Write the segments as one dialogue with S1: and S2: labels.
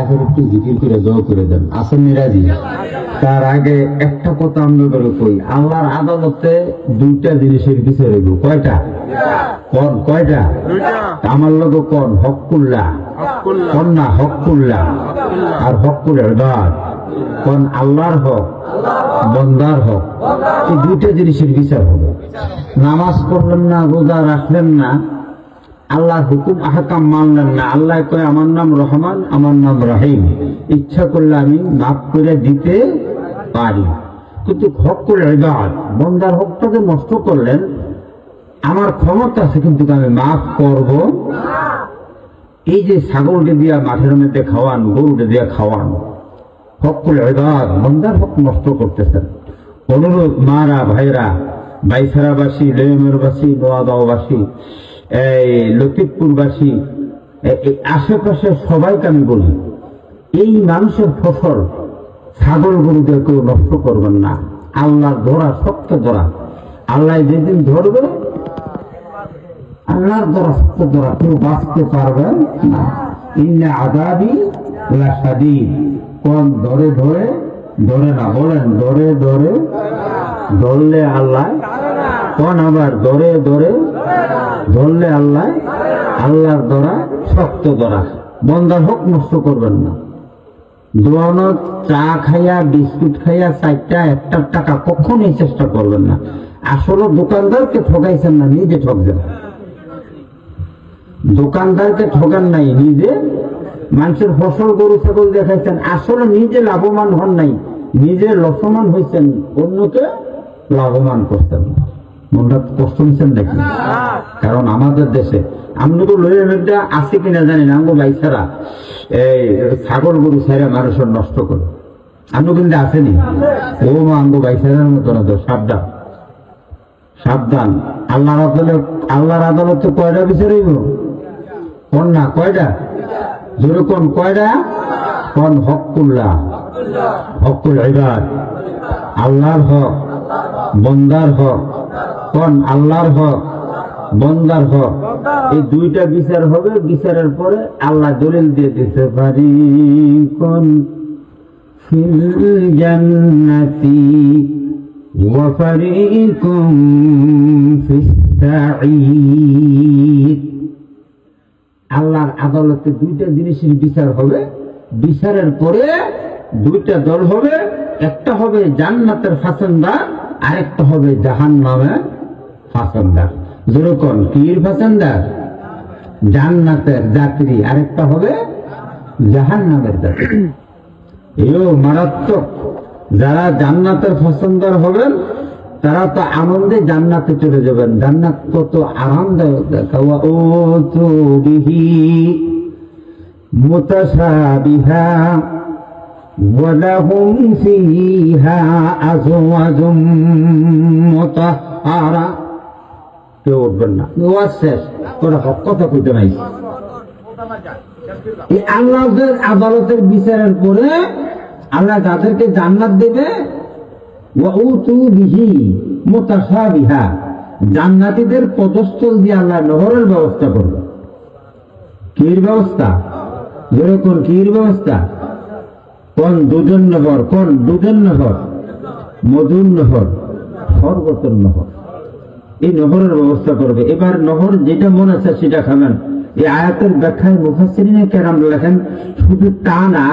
S1: এখন একটু জিকির করে দোয়া করে দেন। আসেন মিরাজি। তার আগে একটা কথা আমরা করে কই আল্লাহর আদালতে দুইটা জিনিসের কয়টা? কয়টা? আমার লোক হকুল্লা হকুল্লা আর হকুল এবার কোন আল্লাহর হক বন্দার হক। এই দুইটা জিনিসের বিচার হবে নামাজ পড়লেন না রোজা রাখলেন না আল্লাহর হুকুম, আহকাম মানলেন না। আল্লাহ কয়, আমার নাম রহমান, আমার নাম রাহিম। ইচ্ছা করলে আমি মাফ করে দিতে পারি। কিন্তু হক করে বন্দার হকটাকে নষ্ট করলেন। আমার ক্ষমতা আছে, কিন্তু আমি মাফ করব এই যে ছাগলকে দিয়া, মাঠের মধ্যে খাওয়ান, গরুকে দিয়া খাওয়ান হক করে এবার বন্দার হক নষ্ট করতেছেন। অনুরোধ, মারা, ভাইরা, বাইসারাবাসী, লেমেরবাসী, নোয়াগাঁওবাসী এই আশেপাশে সবাইকে আমি বলি, এই মানুষের ফসল ছাগল গরুদের কেউ নষ্ট করবেন না। আল্লাহর ধরা সত্য ধরা। আল্লাহ যেদিন ধরবে, আল্লাহর ধরা সত্য ধরা কেউ বাঁচতে পারবেন না। ইন্না আদাবি লাসাদিদ কোন ধরে ধরে ধরে না, বলেন, ধরে ধরে ধরলে আল্লাহ কোন আবার ধরে ধরে, ধরলে আল্লাহ, আল্লাহর দ্বারা শক্ত দ্বারা বন্দার হোক নষ্ট করবেন না। দোয়ানত চা খাইয়া, বিস্কুট খাইয়া, চারটা, একটা টাকা কখনোই চেষ্টা করবেন না। আসলে দোকানদারকে ঠকাইছেন না, নিজে ঠকবেন। দোকানদারকে ঠকান নাই, নিজে। মানুষের ফসল, গরু, ছাগল দেখাইছেন, আসলে নিজে লাভবান হন নাই। নিজে লসমান হয়েছেন অন্যকে লাভবান করছেন। মনটা কষ্ট নিচ্ছেন নাকি কারণ আমাদের দেশে আমি তো মধ্যে আছে কিনা জানি না, আমগো বাইসারা এই ছাগল গরু ছাইরা মানুষের নষ্ট করে। আমি কিন্তু আসেনি। ও মা, আমগো বাইসারের মতো না তো, সাবধান। সাবধান। আল্লাহর আদালত, আল্লাহর আদালতে কয়টা বিচারিব কোন না, কয়টা? জোরে কোন, কয়টা? কোন হকুল্লাহ হকুল ইবাদ। আল্লাহর হক, বন্দার হক। কোন আল্লাহর হক বন্দার হক এই দুইটা বিচার হবে বিচারের পরে আল্লাহ দলিল দিয়ে দিতে পারি কোন ফিল জান্নাতি وفريق في السعير আল্লাহর আদালতে দুইটা জিনিসের বিচার হবে বিচারের পরে দুইটা দল হবে একটা হবে জান্নাতের ফাসেন্দার আরেকটা হবে জাহান নামের ফাসেন্দার যেরকম কির ফাসেন্দার জান্নাতের যাত্রী আরেকটা হবে জাহান নামের যাত্রী এও মারাত্মক যারা জান্নাতের ফসন্দার হবেন তারা তো আনন্দে জান্নাতে চলে যাবেন জান্নাত কত আরামদায়ক দেখা ও তো বিহি মুতাসাবিহা ولهم فيها أزواج مطهرة কেউ উঠবেন না। ওয়াজ শেষ। তোরা হক কথা কইতে নাই এই আল্লাহদের আদালতের বিচারের পরে আল্লাহ যাদেরকে জান্নাত দেবে। বিহি পদস্থল দিয়ে আল্লাহ নহরের ব্যবস্থা করবে। কির ব্যবস্থা? যেরকম কির ব্যবস্থা? কোন দুজন নহর, কোন দুজন নহর? মধুর নহর সর্বতর নহর। এই নহরের ব্যবস্থা করবে। এবার নহর যেটা মনে আছে সেটা খাবেন এই আয়াতের ব্যাখ্যায় মুখাসিরিনে কেরাম লেখেন, শুধু তা না,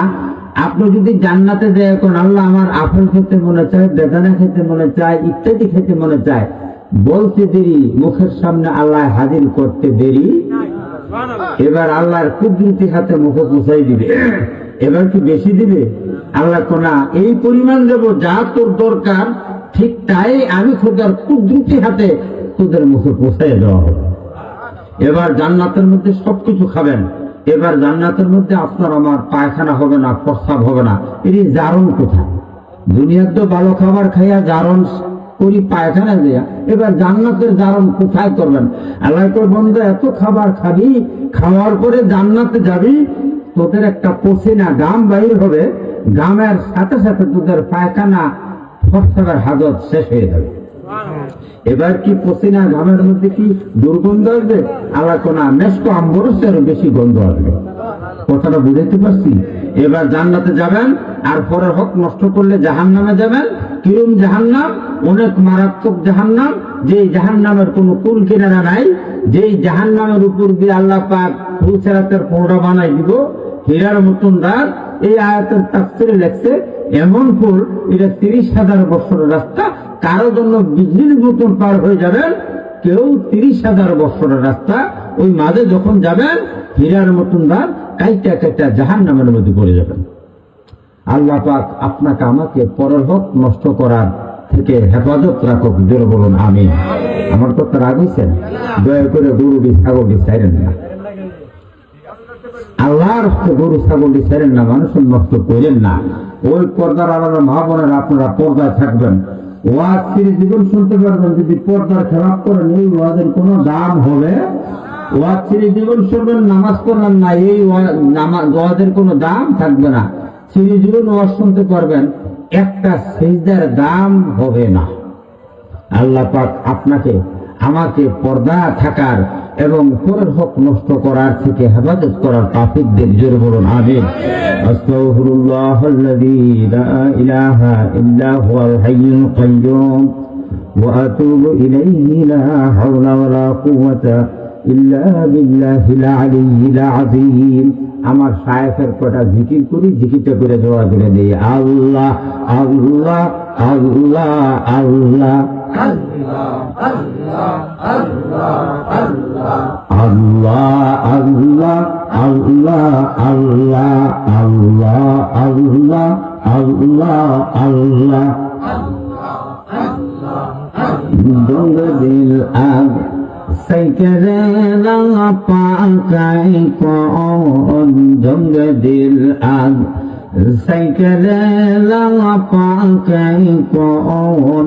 S1: আপনি যদি জান্নাতে যায় এখন আল্লাহ আমার আপেল খেতে মনে চায়, বেদানা খেতে মনে চায়, ইত্যাদি খেতে মনে চায়, বলতে দেরি, মুখের সামনে আল্লাহ হাজির করতে দেরি? এবার আল্লাহর কুদরতি হাতে মুখে পুষাই দিবে। এবার কি বেশি দিবে? আল্লাহ কোনা, এই পরিমাণ দেব যা তোর দরকার ঠিক তাই আমি খোদার কুদরতি হাতে তোদের মুখে পৌঁছাই দেওয়া হবে। এবার জান্নাতের মধ্যে সবকিছু খাবেন। এবার জান্নাতের মধ্যে আপনার আমার পায়খানা হবে না, প্রস্তাব হবে না। এটি জারণ কোথায় দুনিয়ার তো ভালো খাবার খাইয়া জারণ করি পায়খানা দেয়া, এবার জান্নাতের জারণ কোথায় করবেন? আল্লাহ বন্ধু, এত খাবার খাবি, খাওয়ার পরে জান্নাতে যাবি, তোদের একটা পসিনা গাম বাহির হবে। গামের সাথে সাথে তোদের পায়খানা প্রস্তাবের হাজত শেষ হয়ে যাবে। এবার কি পসিনা ঘামের মধ্যে কি দুর্গন্ধ আসবে? আল্লাহ কোনা মেসকো আম্বরসের বেশি গন্ধ আসবে। কথাটা বুঝাইতে পারছি? এবার জান্নাতে যাবেন, আর পরের হক নষ্ট করলে জাহান নামে যাবেন। কিরম জাহান নাম অনেক মারাত্মক জাহান নাম যে জাহান নামের কোনো কুল কিনারা নাই, যেই জাহান নামের উপর দিয়ে আল্লাহ পাক ফুলসেরাতের পৌড়া বানাই দিব। হীরার মতন রাত এই আয়াতের তাফসিরে লেখছে, এমন ফুল এটা তিরিশ হাজার বছরের রাস্তা, কারও জন্য বিজলির মতন পার হয়ে যাবেন, কেউ তিরিশ হাজার বছরের রাস্তা, ওই মাঝে যখন যাবেন, হীরার মতন রাত কাইটা কাইটা জাহান নামের মধ্যে পড়ে যাবেন। আল্লাহ পাক আপনাকে আমাকে পরের হক নষ্ট করার থেকে হেফাজত রাখুক, জোরে বলুন আমি আমার কথা রাগ হয়েছেন দয়া করে গরুটি ছাগলটি ছাইরেন না। আল্লাহর গরু ছাগলটি ছাইরেন না, মানুষের নষ্ট করেন না। ওই পর্দার আলাদা মা বোনেরা আপনারা পর্দায় থাকবেন। ওয়াজ ফিরে জীবন শুনতে পারবেন, যদি পর্দার খেলাপ করেন, এই ওয়াজের কোনো দাম হবে? ওয়াজ ছেড়ে জীবন শুনবেন, নামাজ পড়বেন না, এই ওয়াজের কোনো দাম থাকবে না। ছেড়ে জীবন ওয়াজ শুনতে পারবেন, একটা সেজদার দাম হবে না। আল্লাহ পাক আপনাকে, আমাকে পর্দা থাকার এবং পরের হক নষ্ট করার থেকে হেফাজত করার দেব জোর বলুন, আমিন। আস্তাগফিরুল্লাহ আল্লাযী লা ইলাহা ইল্লা হুয়াল কাইয়্যুম ওয়া আতুবু ইলাইহি লা হাওলা ওয়ালা কুওয়াতা ইল্লা বিল্লাহিল আলিয়্যিল আযীম। আমার শায়েখের কটা জিকির করি, জিকিরটা করে দোয়া করে দিই। আল্লাহ আল্লাহ আল্লাহ আল্লাহ আল্লাহ। দিল আগ সেকেরে রঙ পাকাই কোন জঙ্গ দিল আগ সেকেরে রঙ পাকাই কোন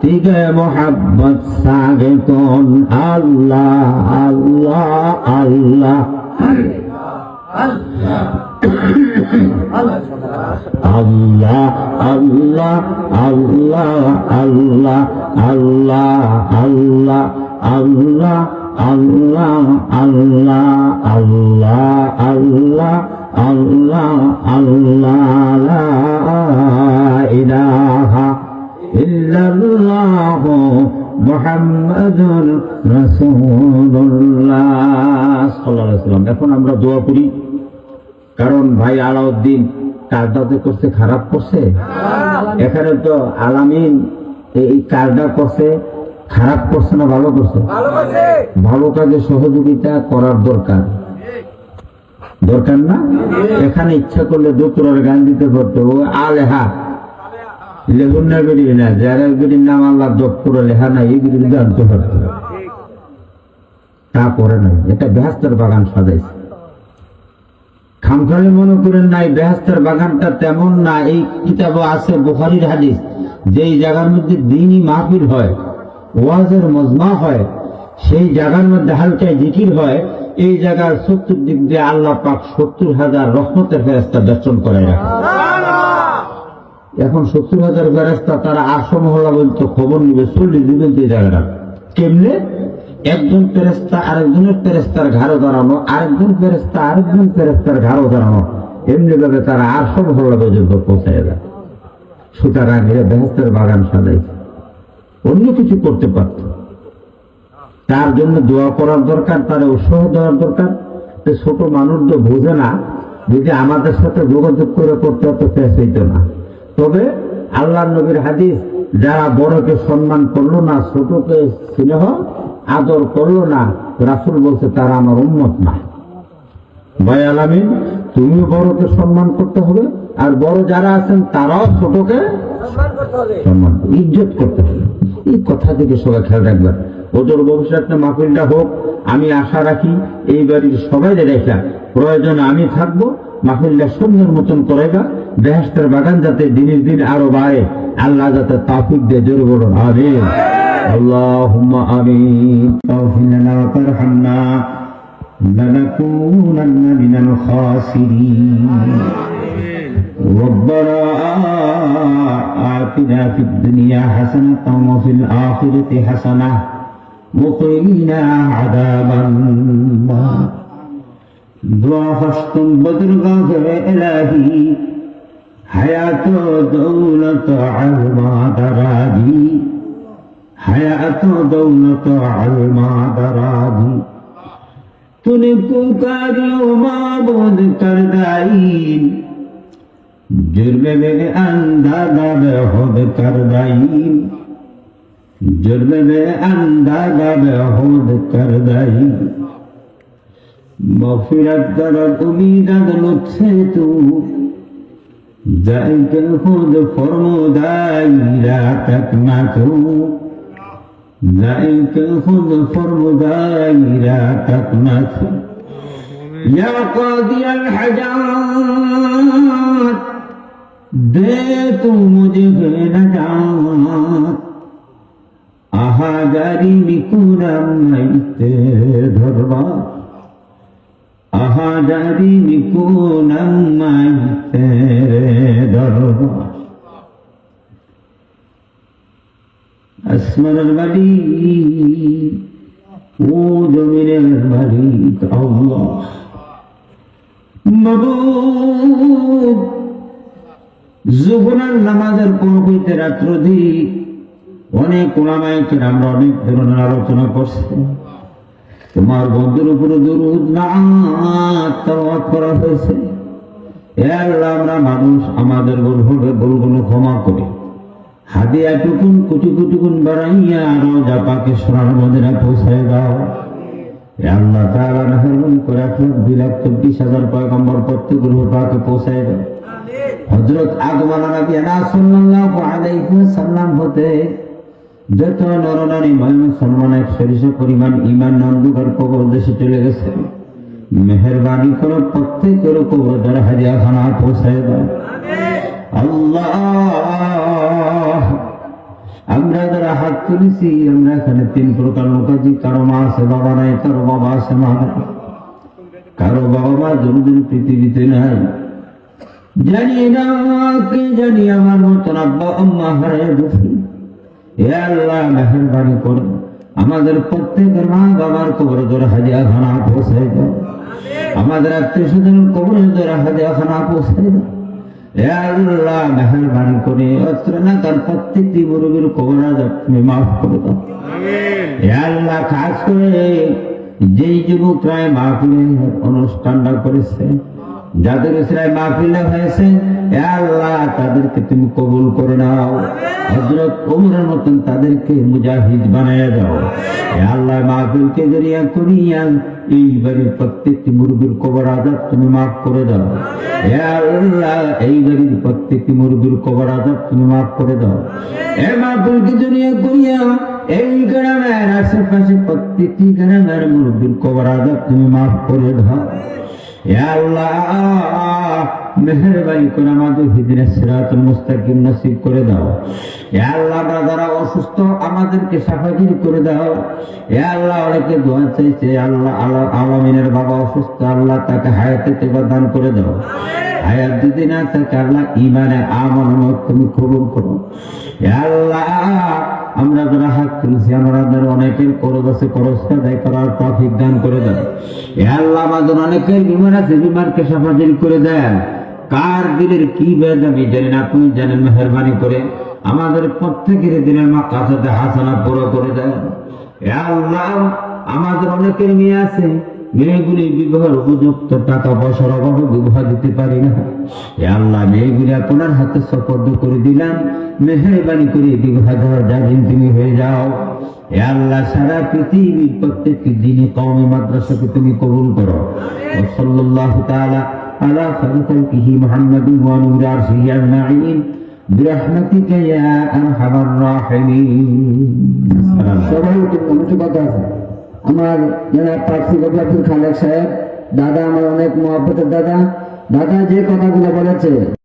S1: তিগে মোহাব্বত সাগে কোন আল্লাহ আল্লাহ আল্লাহ আল্লাহ আল্লাহ আল্লাহ আল্লাহ আল্লাহ আল্লাহ আল্লাহ আল্লাহ আল্লাহ আল্লাহ আল্লাহ আল্লাহ আল্লাহ ইলাহা ইল্লাল্লাহ মুহাম্মাদুর রাসূলুল্লাহ। সাল্লাল্লাহু আলাইহি এখন আমরা দোয়া করি। কারণ ভাই আলাউদ্দিন কাজটাতে করছে খারাপ করছে? এখানে তো আলামিন এই কাজটা করছে খারাপ করছে না ভালো করছে। ভালো কাজে সহযোগিতা করার দরকার। দরকার না? এখানে ইচ্ছা করলে দুপুরের গান দিতে পারতো। ও আলেহা। না বেরিয়ে না, যারা বেরিয়ে নাম আল্লাহ দপ্তরে নাই এইগুলি জানতে পারতো। তা করে নাই। এটা বাগান সাজাইছে। খামখালি মনে করেন বেহাস্তের বাগানটা তেমন না। এই কিতাব আছে, বুখারির হাদিস। যেই জায়গার মধ্যে দিনই মাহফিল হয়, ওয়াজের মজমা হয়, সেই জায়গার মধ্যে হালকায় জিকির হয় এই জায়গার সত্তর দিক দিয়ে আল্লাহ পাক সত্তর হাজার রহমতের ফেরস্তা দর্শন করে এখন সত্তর হাজার ফেরস্তা তারা আশো মহল্লা বলতো খবর নিবে, চল্লিশ দিবেন যে জায়গাটা। কেমনে? একজন ফেরেস্তা আরেকজনের ফেরেস্তার ঘাড়ে দাঁড়ানো আরেকজন ফেরেস্তা আরেকজন ফেরেস্তার ঘাড়ে দাঁড়ানো এমনি ভাবে তারা আশো মহল্লা পর্যন্ত পৌঁছায় যায় সুতরাং বেহস্তের বাগান সাজাইছে। অন্য কিছু করতে পারত তার জন্য দোয়া করার দরকার তার উৎসাহ দেওয়ার দরকার। তো ছোট মানুষ তো বোঝে না যদি আমাদের সাথে যোগাযোগ করে করতে হতো শেষ হইতো না। তবে আল্লাহ নবীর হাদিস যারা বড়কে সম্মান করল না ছোটকে স্নেহ আদর করল না রাসুল বলছে তারা আমার উন্মত না। ভাই আলামিন তুমিও বড়কে সম্মান করতে হবে আর বড় যারা আছেন তারাও ছোটকে সম্মান ইজ্জত করতে হবে। এই কথা থেকে সবাই খেয়াল রাখবেন ওদের ভবিষ্যতে মাহফিলটা হোক আমি আশা রাখি এই বাড়ির সবাই রেখা প্রয়োজনে আমি থাকবো মাহফিলটা সুন্দর মতন করাইবা বেহেস্তের বাগান যাতে দিনের দিন আরো বাড়ে আল্লাহ যাতে তাফিক দিয়ে জোর বলুন আমিন اللهم آمين اغفر لنا وترحمنا لنكونن من الخاسرين ربنا آتنا في الدنيا حسنة وفي الآخرة حسنة وقنا عذاب النار دعا فاستم بدر غافر إلهي حياة دولة علما درادي حياة دولة علما درادي تنكو كاريو معبود تردائين जुर्मे में अंदाजा बेहद करदाई जुर्मे में अंदाजा बेहद करदाई मफिरत दरद उम्मीद लुत्फे तू जाइके खुद फरमुदाई रातक ना तू जाइके खुद फरमुदाई रातक ना तू या कादिया हजात दे तू मुझे नजात আহাগারি নিকুরাম নাইতে ধরবা। আহাগারি নিকুরাম নাইতে ধরবা। আসমানের বাড়ি, ও জমিনের বাড়ি আল্লাহ। বাবু জোহরের নামাজের পর হইতে রাত্র দিক অনেক ওলামায় আমরা অনেক ধরনের আলোচনা করছি। তোমার বন্ধুর উপরে দুরুদ না করা হয়েছে। আমরা মানুষ আমাদের ভুল হবে ভুলগুলো ক্ষমা করি। হাদিয়া টুকুন কুটি কুটুকুন বাড়াইয়া রোজা পাকে সোনার মদিনা পৌঁছায় দাও। আল্লাহ তারা করে লাখ দুই লাখ চব্বিশ হাজার পয়গম্বর প্রত্যেক পাকে পৌঁছায় দাও। হযরত আগমন নবী সাল্লাল্লাহু আলাইহি ওয়াসাল্লাম হতে যত নরনারী মুসলমান এক সরিষ পরিমাণ ইমান নন্দুকার কবর দেশে চলে গেছে। মেহরবানি করে প্রত্যেকের কবর দ্বারা হাজিয়া খানা পৌঁছায় দাও। আল্লাহ! আমরা যারা হাত তুলেছি, আমরা এখানে তিন প্রকার লোক আছি কারও মা আছে, বাবা নাই, কারও বাবা আছে, মা নাই। কারও বাবা মা জরুরি পৃথিবীতে নাই জানি না কে জানি আমার মতন আব্বা আম্মা হারায় গেছি আল্লাহ মেহরবানি করে। আমাদের প্রত্যেকের মা বাবার কবর ধরে হাজিয়া খানা পৌঁছাই দাও। আমাদের আত্মীয় স্বজন কবর ধরে হাজিয়া খানা পৌঁছাই দাও আল্লাহ মেহরবানি করে অস্ত্র না তার প্রত্যেকটি মুরগির কবর তুমি মাফ করে দাও। আল্লাহ খাস করে যেই মাহফিলে অনুষ্ঠানটা করেছে যাদের ইসরায় মাহফিলে হয়েছে আল্লাহ, তাদেরকে তুমি কবুল করে নাও। হজরত ওমরের মতন তাদেরকে মুজাহিদ বানায় দাও। আল্লাহ, মাহফিলকে জরিয়া করিয়া এই বাড়ির প্রত্যেকটি মুরগির কবর আজাদ তুমি মাফ করে দাও। আল্লাহ, এই বাড়ির প্রত্যেকটি মুরগির কবর আজাদ তুমি মাফ করে দাও। এ মাহফিলকে জরিয়া করিয়া এই গ্রামের আশেপাশে প্রত্যেকটি গ্রামের মুরগির কবর আজাদ তুমি মাফ করে দাও। আল্লাহ আলমিনের বাবা অসুস্থ, আল্লাহ তাকে হায়াতে তেবা দান করে দাও। হায়াত যদি না থাকে, আল্লাহ ইমানে আমন তুমি কবুল করো। আল্লাহ আমরা যারা হাত তুলছি আমাদের অনেকের করজ আছে করজটা দেয় করার তফিক দান করে দেন। আল্লাহ আমাদের অনেকের বিমার আছে বিমারকে সাফাজিল করে দেন। কার দিলের কি বেদ আমি জানি না আপনি? জানেন, মেহরবানি করে আমাদের প্রত্যেকের দিনের মা কাছাতে হাসানা পুরো করে দেন। আল্লাহ আমাদের অনেকের মেয়ে আছে মেয়েগুলি বিবাহের উপযুক্ত টাকা পয়সার অভাবে বিবাহ দিতে পারি না এ আল্লাহ মেয়েগুলি আপনার হাতে সপর্দ করে দিলাম মেহরবানি করে বিবাহ দেওয়ার জামিন তুমি হয়ে যাও এ আল্লাহ সারা পৃথিবীর প্রত্যেকটি দিনে কওমি মাদ্রাসাকে তুমি কবুল করো ও সাল্লাল্লাহু তাআলা আলা খালকিহি মুহাম্মাদিন ওয়া নূরি আরশিহি আজমাইন برحمتك يا ارحم الراحمين
S2: সবাই একটু কমিটি কথা আছে আমার জনাব পার্সি গফাতুল খালেক সাহেব, দাদা আমার অনেক মহাব্বতের দাদা। দাদা যে কথাগুলো বলেছে।